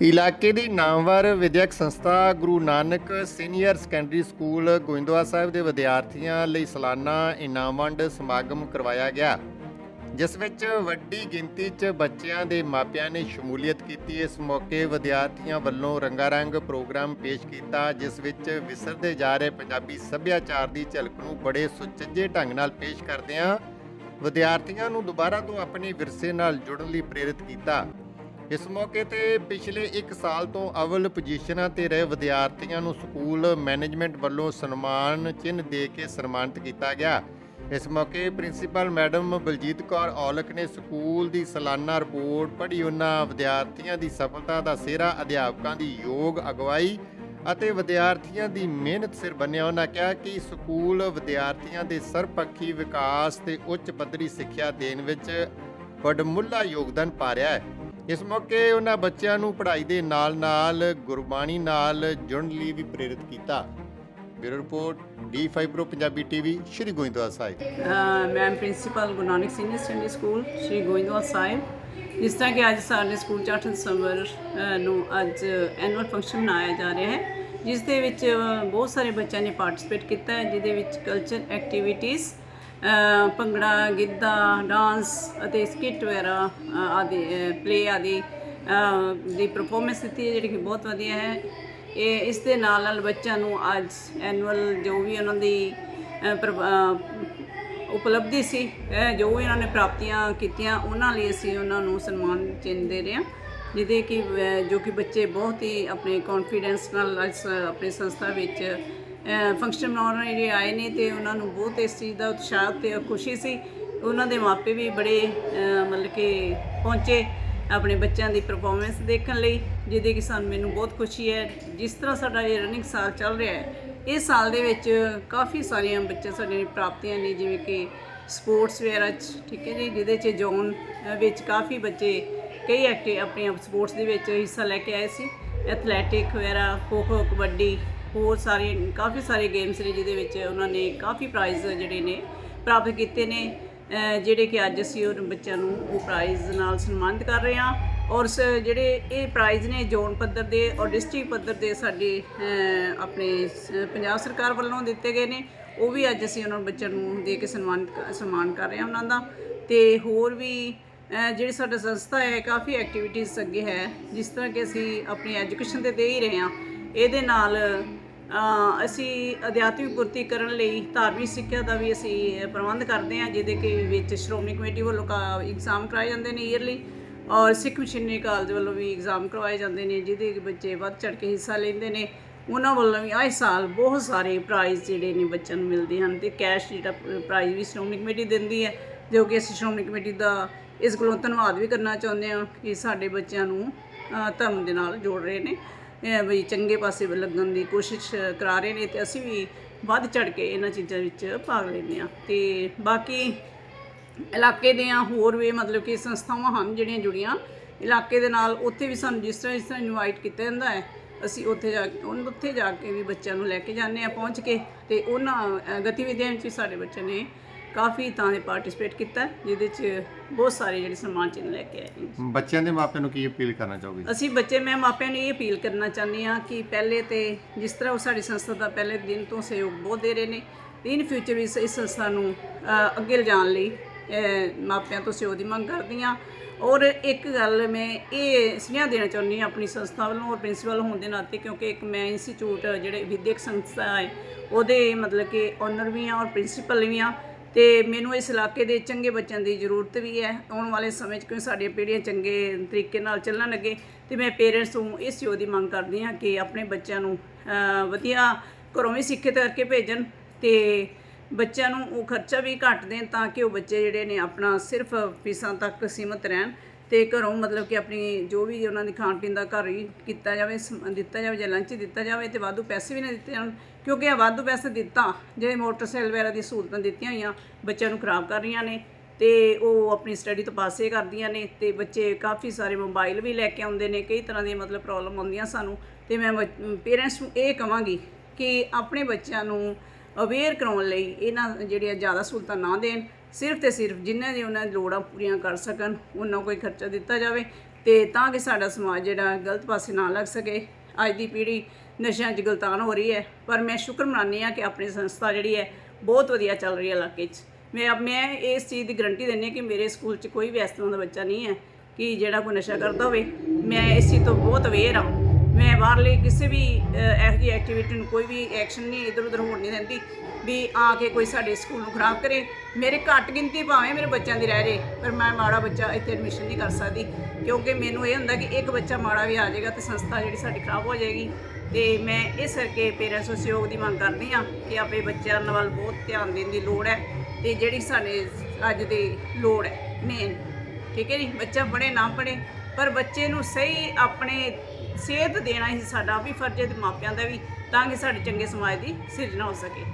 ਇਲਾਕੇ ਦੀ ਨਾਮਵਰ ਵਿਦਿਅਕ ਸੰਸਥਾ Guru Nanak senior secondary school Goindwal Sahib ਦੇ ਵਿਦਿਆਰਥੀਆਂ ਲਈ ਸਾਲਾਨਾ ਇਨਾਮ ਵੰਡ ਸਮਾਗਮ ਕਰਵਾਇਆ ਗਿਆ, ਜਿਸ ਵਿੱਚ ਵੱਡੀ ਗਿਣਤੀ 'ਚ ਬੱਚਿਆਂ ਦੇ ਮਾਪਿਆਂ ਨੇ ਸ਼ਮੂਲੀਅਤ ਕੀਤੀ। ਇਸ ਮੌਕੇ ਵਿਦਿਆਰਥੀਆਂ ਵੱਲੋਂ ਰੰਗਾਰੰਗ ਪ੍ਰੋਗਰਾਮ ਪੇਸ਼ ਕੀਤਾ, ਜਿਸ ਵਿੱਚ ਵਿਸਰਦੇ ਜਾ ਰਹੇ ਪੰਜਾਬੀ ਸੱਭਿਆਚਾਰ ਦੀ ਝਲਕ ਨੂੰ ਬੜੇ ਸੁਚੱਜੇ ਢੰਗ ਨਾਲ ਪੇਸ਼ ਕਰਦਿਆਂ ਵਿਦਿਆਰਥੀਆਂ ਨੂੰ ਦੁਬਾਰਾ ਤੋਂ ਆਪਣੇ ਵਿਰਸੇ ਨਾਲ ਜੁੜਨ ਲਈ ਪ੍ਰੇਰਿਤ ਕੀਤਾ। ਇਸ ਮੌਕੇ ਤੇ ਪਿਛਲੇ 1 ਸਾਲ ਤੋਂ ਅਵਲ ਪੋਜੀਸ਼ਨਾਂ ਤੇ ਰਹੇ ਵਿਦਿਆਰਥੀਆਂ ਨੂੰ ਸਕੂਲ ਮੈਨੇਜਮੈਂਟ ਵੱਲੋਂ ਸਨਮਾਨ ਚਿੰਨ੍ਹ ਦੇ ਕੇ ਸਨਮਾਨਿਤ ਕੀਤਾ ਗਿਆ। ਇਸ ਮੌਕੇ ਪ੍ਰਿੰਸੀਪਲ ਮੈਡਮ ਬਲਜੀਤ ਕੌਰ ਔਲਖ ਨੇ ਸਕੂਲ ਦੀ ਸਾਲਾਨਾ ਰਿਪੋਰਟ ਪੜ੍ਹੀ। ਉਹਨਾਂ ਵਿਦਿਆਰਥੀਆਂ ਦੀ ਸਫਲਤਾ ਦਾ ਸਿਹਰਾ ਅਧਿਆਪਕਾਂ ਦੀ ਯੋਗ ਅਗਵਾਈ ਅਤੇ ਵਿਦਿਆਰਥੀਆਂ ਦੀ ਮਿਹਨਤ ਸਿਰ ਬੰਨਿਆ। ਉਹਨਾਂ ਕਿਹਾ ਕਿ ਸਕੂਲ ਵਿਦਿਆਰਥੀਆਂ ਦੇ ਸਰਬਪੱਖੀ ਵਿਕਾਸ ਤੇ ਉੱਚ ਪੱਧਰੀ ਸਿੱਖਿਆ ਦੇਣ ਵਿੱਚ ਵੱਡਮੁੱਲਾ ਯੋਗਦਾਨ ਪਾ ਰਿਹਾ ਹੈ। ਇਸ ਮੌਕੇ ਉਹਨਾਂ ਬੱਚਿਆਂ ਨੂੰ ਪੜ੍ਹਾਈ ਦੇ ਨਾਲ-ਨਾਲ ਗੁਰਬਾਣੀ ਨਾਲ ਜੁੜਨ ਲਈ ਵੀ ਪ੍ਰੇਰਿਤ ਕੀਤਾ। ਬਿਊਰੋ ਰਿਪੋਰਟ ਡੀ5 ਪ੍ਰੋ ਪੰਜਾਬੀ ਟੀਵੀ ਸ਼੍ਰੀ ਗੋਇੰਦਵਾਲ ਸਾਹਿਬ। ਮੈਂ principal Guru Nanak senior secondary school, Shri Goindwal Sahib. ਜਿਸ ਤਰ੍ਹਾਂ ਕਿ ਅੱਜ ਸਾਡੇ ਸਕੂਲ 'ਚ 8 ਦਸੰਬਰ ਨੂੰ ਅੱਜ ਐਨੂਅਲ ਫੰਕਸ਼ਨ ਮਨਾਇਆ ਜਾ ਰਿਹਾ ਹੈ, ਜਿਸ ਦੇ ਵਿੱਚ ਬਹੁਤ ਸਾਰੇ ਬੱਚਿਆਂ ਨੇ ਪਾਰਟਿਸਿਪੇਟ ਕੀਤਾ ਹੈ, ਜਿਹਦੇ ਵਿੱਚ culture activities bhangra giddha dance ਅਤੇ ਸਕਿੱਟ ਵਗੈਰਾ ਆਦਿ ਪਲੇ ਆਦਿ ਦੀ ਪਰਫਾਰਮੈਂਸ ਦਿੱਤੀ ਹੈ ਜਿਹੜੀ ਕਿ ਬਹੁਤ ਵਧੀਆ ਹੈ। ਇਹ ਇਸ ਦੇ ਨਾਲ ਨਾਲ ਬੱਚਿਆਂ ਨੂੰ ਅੱਜ ਐਨੂਅਲ ਜੋ ਵੀ ਉਹਨਾਂ ਦੀ ਅ, ਉਪਲਬਧੀ ਸੀ ਜੋ ਵੀ ਉਹਨਾਂ ਨੇ ਪ੍ਰਾਪਤੀਆਂ ਕੀਤੀਆਂ ਉਹਨਾਂ ਲਈ ਅਸੀਂ ਉਹਨਾਂ ਨੂੰ ਸਨਮਾਨ ਚਿੰਨ੍ਹ ਦੇ ਰਹੇ ਹਾਂ। ਜਿਹਦੇ ਕਿ ਜੋ ਕਿ ਬੱਚੇ ਬਹੁਤ ਹੀ ਆਪਣੇ ਕੌਨਫੀਡੈਂਸ ਨਾਲ ਆਪਣੇ ਸੰਸਥਾ ਵਿੱਚ ਫੰਕਸ਼ਨ ਮਨਾਉਣ ਲਈ ਆਏ ਨੇ ਤੇ ਉਹਨਾਂ ਨੂੰ ਬਹੁਤ ਇਸ ਚੀਜ਼ ਦਾ ਉਤਸ਼ਾਹ ਤੇ ਖੁਸ਼ੀ ਸੀ। ਉਹਨਾਂ ਦੇ ਮਾਪੇ ਵੀ ਬੜੇ ਮਤਲਬ ਕਿ ਪਹੁੰਚੇ ਆਪਣੇ ਬੱਚਿਆਂ ਦੀ ਪਰਫਾਰਮੈਂਸ ਦੇਖਣ ਲਈ, ਜਿਹਦੇ ਕਿ ਸਾਨੂੰ ਮੈਨੂੰ ਬਹੁਤ ਖੁਸ਼ੀ ਹੈ। ਜਿਸ ਤਰ੍ਹਾਂ ਸਾਡਾ ਇਹ ਰਨਿੰਗ ਸਾਲ ਚੱਲ ਰਿਹਾ ਹੈ ਇਸ ਸਾਲ ਦੇ ਵਿੱਚ ਕਾਫੀ ਸਾਰੀਆਂ ਬੱਚੇ ਸਾਡੇ ਨੇ ਪ੍ਰਾਪਤੀਆਂ ਨੇ, ਜਿਵੇਂ ਕਿ ਸਪੋਰਟਸ ਵਗੈਰਾ 'ਚ ਠੀਕ ਹੈ ਜੀ, ਜਿਹਦੇ 'ਚ ਜ਼ੋਨ ਵਿੱਚ ਕਾਫੀ ਬੱਚੇ ਕਈ ਐਕਟਿਵ ਆਪਣੀਆਂ ਸਪੋਰਟਸ ਦੇ ਵਿੱਚ ਹਿੱਸਾ ਲੈ ਕੇ ਆਏ ਸੀ। ਐਥਲੈਟਿਕ ਵਗੈਰਾ, ਖੋ ਖੋ, ਕਬੱਡੀ, ਹੋਰ ਸਾਰੇ, ਕਾਫੀ ਸਾਰੇ ਗੇਮਸ ਨੇ ਜਿਹਦੇ ਵਿੱਚ ਉਹਨਾਂ ਨੇ ਕਾਫੀ ਪ੍ਰਾਈਜ਼ ਜਿਹੜੇ ਨੇ ਪ੍ਰਾਪਤ ਕੀਤੇ ਨੇ। ਜਿਹੜੇ ਕਿ ਅੱਜ ਅਸੀਂ ਉਹ ਬੱਚਿਆਂ ਨੂੰ ਉਹ ਪ੍ਰਾਈਜ਼ ਨਾਲ ਸਨਮਾਨਿਤ ਕਰ ਰਹੇ ਹਾਂ। ਔਰ ਸ- ਜਿਹੜੇ ਇਹ ਪ੍ਰਾਈਜ਼ ਨੇ ਜ਼ੋਨ ਪੱਧਰ ਦੇ ਔਰ ਡਿਸਟ੍ਰਿਕਟ ਪੱਧਰ ਦੇ ਸਾਡੇ ਆਪਣੇ ਪੰਜਾਬ ਸਰਕਾਰ ਵੱਲੋਂ ਦਿੱਤੇ ਗਏ ਨੇ। ਉਹ ਵੀ ਅੱਜ ਅਸੀਂ ਉਹਨਾਂ ਬੱਚਿਆਂ ਨੂੰ ਦੇ ਕੇ ਸਨਮਾਨਿਤ ਸਨਮਾਨ ਕਰ ਰਹੇ ਹਾਂ ਉਹਨਾਂ ਦਾ। ਤੇ ਹੋਰ ਵੀ ਜਿਹੜੀ ਸਾਡਾ ਸੰਸਥਾ ਹੈ, ਕਾਫੀ ਐਕਟੀਵਿਟੀਜ਼ ਅੱਗੇ ਹੈ, ਜਿਸ ਤਰ੍ਹਾਂ ਕਿ ਅਸੀਂ ਆਪਣੀ ਐਜੂਕੇਸ਼ਨ ਤੇ ਦੇ ਹੀ ਰਹੇ ਹਾਂ। ਇਹਦੇ ਨਾਲ ਅਸੀਂ ਅਧਿਆਤਮਿਕ ਪੂਰਤੀ ਕਰਨ ਲਈ ਧਾਰਮਿਕ ਸਿੱਖਿਆ ਦਾ ਵੀ ਅਸੀਂ ਪ੍ਰਬੰਧ ਕਰਦੇ ਹਾਂ, ਜਿਹਦੇ ਕਿ ਵਿੱਚ ਸ਼੍ਰੋਮਣੀ ਕਮੇਟੀ ਵੱਲੋਂ ਐਗਜ਼ਾਮ ਕਰਾਏ ਜਾਂਦੇ ਨੇ ਈਅਰਲੀ ਔਰ ਸਿੱਖ ਮਿਸ਼ਨਰੀ ਕਾਲਜ ਵੱਲੋਂ ਵੀ ਐਗਜ਼ਾਮ ਕਰਵਾਏ ਜਾਂਦੇ ਨੇ, ਜਿਹਦੇ ਕਿ ਬੱਚੇ ਵੱਧ ਚੜ ਕੇ ਹਿੱਸਾ ਲੈਂਦੇ ਨੇ। ਉਹਨਾਂ ਵੱਲੋਂ ਵੀ ਆਏ ਸਾਲ ਬਹੁਤ ਸਾਰੇ ਪ੍ਰਾਈਜ਼ ਜਿਹੜੇ ਨੇ ਬੱਚਿਆਂ ਨੂੰ ਮਿਲਦੇ ਹਨ ਤੇ ਕੈਸ਼ ਜਿਹੜਾ ਪ੍ਰਾਈਜ਼ ਵੀ ਸ਼੍ਰੋਮਣੀ ਕਮੇਟੀ ਦਿੰਦੀ ਹੈ। ਜੋ ਕਿ ਅਸੀਂ ਸ਼੍ਰੋਮਣੀ ਕਮੇਟੀ ਦਾ ਇਸ ਕੋਲੋਂ ਧੰਨਵਾਦ ਵੀ ਕਰਨਾ ਚਾਹੁੰਦੇ ਹਾਂ ਕਿ ਸਾਡੇ ਬੱਚਿਆਂ ਨੂੰ ਧਰਮ ਦੇ ਨਾਲ ਜੋੜ ਰਹੇ ਨੇ। ਵੀ ਚੰਗੇ ਪਾਸੇ ਲੱਗਣ ਦੀ ਕੋਸ਼ਿਸ਼ ਕਰਾ ਰਹੇ ਨੇ ਤੇ ਅਸੀਂ ਵੀ ਵੱਧ ਚੜ ਕੇ ਇਹਨਾਂ ਚੀਜ਼ਾਂ ਵਿੱਚ ਭਾਗ ਲੈਂਦੇ ਹਾਂ। ਤੇ ਬਾਕੀ ਇਲਾਕੇ ਦੀਆਂ ਹੋਰ ਵੀ ਮਤਲਬ ਕਿ ਸੰਸਥਾਵਾਂ ਹਨ ਜਿਹੜੀਆਂ ਜੁੜੀਆਂ, ਇਲਾਕੇ ਦੇ ਨਾਲ ਉੱਥੇ ਵੀ ਸਾਨੂੰ ਜਿਸ ਤਰ੍ਹਾਂ ਜਿਸ ਤਰ੍ਹਾਂ ਇਨਵਾਈਟ ਕੀਤਾ ਜਾਂਦਾ ਹੈ, ਅਸੀਂ ਉੱਥੇ ਜਾ ਕੇ ਉਹਨਾਂ ਉੱਥੇ ਜਾ ਕੇ ਵੀ ਬੱਚਿਆਂ ਨੂੰ ਲੈ ਕੇ ਜਾਂਦੇ ਆ ਪਹੁੰਚ ਕੇ ਤੇ ਉਹਨਾਂ ਗਤੀਵਿਧੀਆਂ ਵਿੱਚ ਵੀ ਸਾਡੇ ਬੱਚਿਆਂ ਨੇ ਕਾਫੀ ਤਾਂ ਦੇ ਪਾਰਟਿਸਿਪੇਟ ਕੀਤਾ ਜਿਹਦੇ 'ਚ ਬਹੁਤ ਸਾਰੇ ਜਿਹੜੇ ਸਨਮਾਨ ਚਿੰਨ੍ਹ ਲੈ ਕੇ ਆਏ ਨੇ। ਬੱਚਿਆਂ ਦੇ ਮਾਪਿਆਂ ਨੂੰ ਕੀ ਅਪੀਲ ਕਰਨਾ ਚਾਹੋਗੇ? ਅਸੀਂ ਬੱਚੇ ਮੈਂ ਮਾਪਿਆਂ ਨੂੰ ਇਹ ਅਪੀਲ ਕਰਨਾ ਚਾਹੁੰਦੀ ਹਾਂ ਕਿ ਪਹਿਲੇ ਤੇ ਜਿਸ ਤਰ੍ਹਾਂ ਉਹ ਸਾਡੀ ਸੰਸਥਾ ਦਾ ਪਹਿਲੇ ਦਿਨ ਤੋਂ ਸਹਿਯੋਗ ਬਹੁਤ ਦੇ ਰਹੇ ਨੇ ਇਨ ਫਿਊਚਰ ਵੀ ਇਸ ਇਸ ਸੰਸਥਾ ਨੂੰ ਅ, ਅੱਗੇ ਲਿਜਾਣ ਲਈ ਅ, ਮਾਪਿਆਂ ਤੋਂ ਸਹਿਯੋਗ ਦੀ ਮੰਗ ਕਰਦੀ ਹਾਂ। ਔਰ ਇੱਕ ਗੱਲ ਮੈਂ ਇਹ ਸੁਨੇਹਾ ਦੇਣਾ ਚਾਹੁੰਦੀ ਹਾਂ ਆਪਣੀ ਸੰਸਥਾ ਵੱਲੋਂ ਔਰ ਪ੍ਰਿੰਸੀਪਲ ਹੋਣ ਦੇ ਨਾਤੇ ਕਿਉਂਕਿ ਇੱਕ ਮੈਂ ਇੰਸਟੀਚਿਊਟ ਜਿਹੜੇ ਵਿਦਿਅਕ ਸੰਸਥਾ ਹੈ ਉਹਦੇ ਮਤਲਬ ਕਿ ਓਨਰ ਵੀ ਹਾਂ ਔਰ ਪ੍ਰਿੰਸੀਪਲ ਵੀ ਹਾਂ। ਤੇ ਮੈਨੂੰ ਇਸ ਇਲਾਕੇ ਦੇ ਚੰਗੇ ਬੱਚਿਆਂ ਦੀ ਜ਼ਰੂਰਤ ਵੀ ਹੈ। ਆਉਣ ਵਾਲੇ ਸਮੇਂ 'ਚ ਕਿਉਂਕਿ ਸਾਡੀਆਂ ਪੀੜ੍ਹੀਆਂ ਚੰਗੇ ਤਰੀਕੇ ਨਾਲ ਚੱਲਣ ਲੱਗੇ, ਤੇ ਮੈਂ ਪੇਰੈਂਟਸ ਨੂੰ ਇਸ ਚੀਜ਼ ਦੀ ਮੰਗ ਕਰਦੀ ਹਾਂ ਕਿ ਆਪਣੇ ਬੱਚਿਆਂ ਨੂੰ ਵਧੀਆ ਘਰੋਂ ਵੀ ਸਿੱਖਿਅਤ ਕਰਕੇ ਭੇਜਣ ਤੇ ਬੱਚਿਆਂ ਨੂੰ ਉਹ ਖਰਚਾ ਵੀ ਘੱਟ ਦੇਣ ਤਾਂ ਕਿ ਉਹ ਬੱਚੇ ਜਿਹੜੇ ਨੇ ਆਪਣਾ ਸਿਰਫ ਫੀਸਾਂ ਤੱਕ ਸੀਮਤ ਰਹਿਣ। ਤੇ ਘਰੋਂ ਮਤਲਬ ਕਿ ਆਪਣੀ ਜੋ ਵੀ ਉਹਨਾਂ ਦੀ ਖਾਣ ਪੀਣ ਦਾ ਘਰ ਹੀ ਕੀਤਾ ਜਾਵੇ, ਸਮ- ਦਿੱਤਾ ਜਾਵੇ ਜਾਂ ਲੰਚ ਦਿੱਤਾ ਜਾਵੇ ਤੇ ਵਾਧੂ ਪੈਸੇ ਵੀ ਨਾ ਦਿੱਤੇ ਜਾਣ, ਕਿਉਂਕਿ ਇਹ ਵਾਧੂ ਪੈਸੇ ਦਿੱਤਾ, ਜਿਹੜੇ ਮੋਟਰਸਾਈਕਲ ਵਗੈਰਾ ਦੀ ਸਹੂਲਤਾਂ ਦਿੱਤੀਆਂ ਹੋਈਆਂ, ਬੱਚਿਆਂ ਨੂੰ ਖਰਾਬ ਕਰ ਰਹੀਆਂ ਨੇ ਤੇ ਉਹ ਆਪਣੀ ਸਟੱਡੀ ਤੋਂ ਪਾਸੇ ਕਰਦੀਆਂ ਨੇ ਤੇ ਬੱਚੇ ਕਾਫੀ ਸਾਰੇ ਮੋਬਾਈਲ ਵੀ ਲੈ ਕੇ ਆਉਂਦੇ ਨੇ, ਕਈ ਤਰ੍ਹਾਂ ਦੀਆਂ ਮਤਲਬ ਪ੍ਰੋਬਲਮ ਆਉਂਦੀਆਂ ਸਾਨੂੰ ਤੇ ਮੈਂ ਪੇਰੈਂਟਸ ਨੂੰ ਇਹ ਕਵਾਂਗੀ ਕਿ ਆਪਣੇ ਬੱਚਿਆਂ ਨੂੰ ਅਵੇਅਰ ਕਰਾਉਣ ਲਈ ਇਹਨਾਂ ਜਿਹੜੀਆਂ ਜ਼ਿਆਦਾ ਸਹੂਲਤਾਂ ਨਾ ਦੇਣ ਸਿਰਫ ਤੇ ਸਿਰਫ ਜਿਨ੍ਹਾਂ ਦੀ ਉਹਨਾਂ ਦੀ ਲੋੜਾਂ ਪੂਰੀਆਂ ਕਰ ਸਕਣ, ਉਹਨਾਂ ਕੋਈ ਖਰਚਾ ਦਿੱਤਾ ਜਾਵੇ ਤੇ ਤਾਂ ਕਿ ਸਾਡਾ ਸਮਾਜ ਜਿਹੜਾ ਗਲਤ ਪਾਸੇ ਨਾ ਲੱਗ ਸਕੇ। ਅੱਜ ਦੀ ਪੀੜ੍ਹੀ ਨਸ਼ਿਆਂ 'ਚ ਗਲਤਾਨ ਹੋ ਰਹੀ ਹੈ, ਪਰ ਮੈਂ ਸ਼ੁਕਰ ਮਨਾਉਂਦੀ ਹਾਂ ਕਿ ਆਪਣੀ ਸੰਸਥਾ ਜਿਹੜੀ ਹੈ ਬਹੁਤ ਵਧੀਆ ਚੱਲ ਰਹੀ ਹੈ ਇਲਾਕੇ 'ਚ। ਮੈਂ ਮੈਂ ਇਸ ਚੀਜ਼ ਦੀ ਗਰੰਟੀ ਦਿੰਦੀ ਹਾਂ ਕਿ ਮੇਰੇ ਸਕੂਲ 'ਚ ਕੋਈ ਵੀ ਇਸ ਤਰ੍ਹਾਂ ਦਾ ਬੱਚਾ ਨਹੀਂ ਹੈ ਕਿ ਜਿਹੜਾ ਕੋਈ ਨਸ਼ਾ ਕਰਦਾ ਹੋਵੇ। ਮੈਂ ਇਸ ਚੀਜ਼ ਤੋਂ ਬਹੁਤ ਅਵੇਅਰ ਹਾਂ। ਮੈਂ ਬਾਹਰਲੇ ਕਿਸੇ ਵੀ ਇਹੋ ਜਿਹੀ ਐਕਟੀਵਿਟੀ ਨੂੰ ਕੋਈ ਵੀ ਐਕਸ਼ਨ ਨਹੀਂ, ਇਧਰ ਉਧਰ ਹੋਣ ਨਹੀਂ ਦਿੰਦੀ ਵੀ ਆ ਕੇ ਕੋਈ ਸਾਡੇ ਸਕੂਲ ਨੂੰ ਖਰਾਬ ਕਰੇ। ਮੇਰੇ ਘੱਟ ਗਿਣਤੀ ਭਾਵੇਂ ਮੇਰੇ ਬੱਚਿਆਂ ਦੀ ਰਹਿ ਜੇ, ਪਰ ਮੈਂ ਮਾੜਾ ਬੱਚਾ ਇੱਥੇ ਐਡਮਿਸ਼ਨ ਨਹੀਂ ਕਰ ਸਕਦੀ, ਕਿਉਂਕਿ ਮੈਨੂੰ ਇਹ ਹੁੰਦਾ ਕਿ ਇੱਕ ਬੱਚਾ ਮਾੜਾ ਵੀ ਆ ਜਾਏਗਾ ਤੇ ਸੰਸਥਾ ਜਿਹੜੀ ਸਾਡੀ ਖਰਾਬ ਹੋ ਜਾਏਗੀ। ਤੇ ਮੈਂ ਇਸ ਕਰਕੇ ਪੇਰੈਂਟਸ ਸਹਿਯੋਗ ਦੀ ਮੰਗ ਕਰਦੀ ਹਾਂ ਕਿ ਆਪਣੇ ਬੱਚਿਆਂ ਵੱਲ ਬਹੁਤ ਧਿਆਨ ਦੇਣ ਦੀ ਲੋੜ ਹੈ ਤੇ ਜਿਹੜੀ ਸਾਡੇ ਅੱਜ ਦੀ ਲੋੜ ਹੈ ਮੇਨ ਠੀਕ ਹੈ ਜੀ? ਬੱਚਾ ਪੜ੍ਹੇ, ਨਾ ਪੜ੍ਹੇ ਪਰ ਬੱਚੇ ਨੂੰ ਸਹੀ ਆਪਣੇ ਸਿਹਤ ਦੇਣਾ ਹੀ ਸਾਡਾ, ਵੀ ਫਰਜ਼ ਹੈ ਤੇ ਮਾਪਿਆਂ ਦਾ ਵੀ, ਤਾਂ ਕਿ ਸਾਡੇ ਚੰਗੇ ਸਮਾਜ ਦੀ ਸਿਰਜਣਾ ਹੋ ਸਕੇ।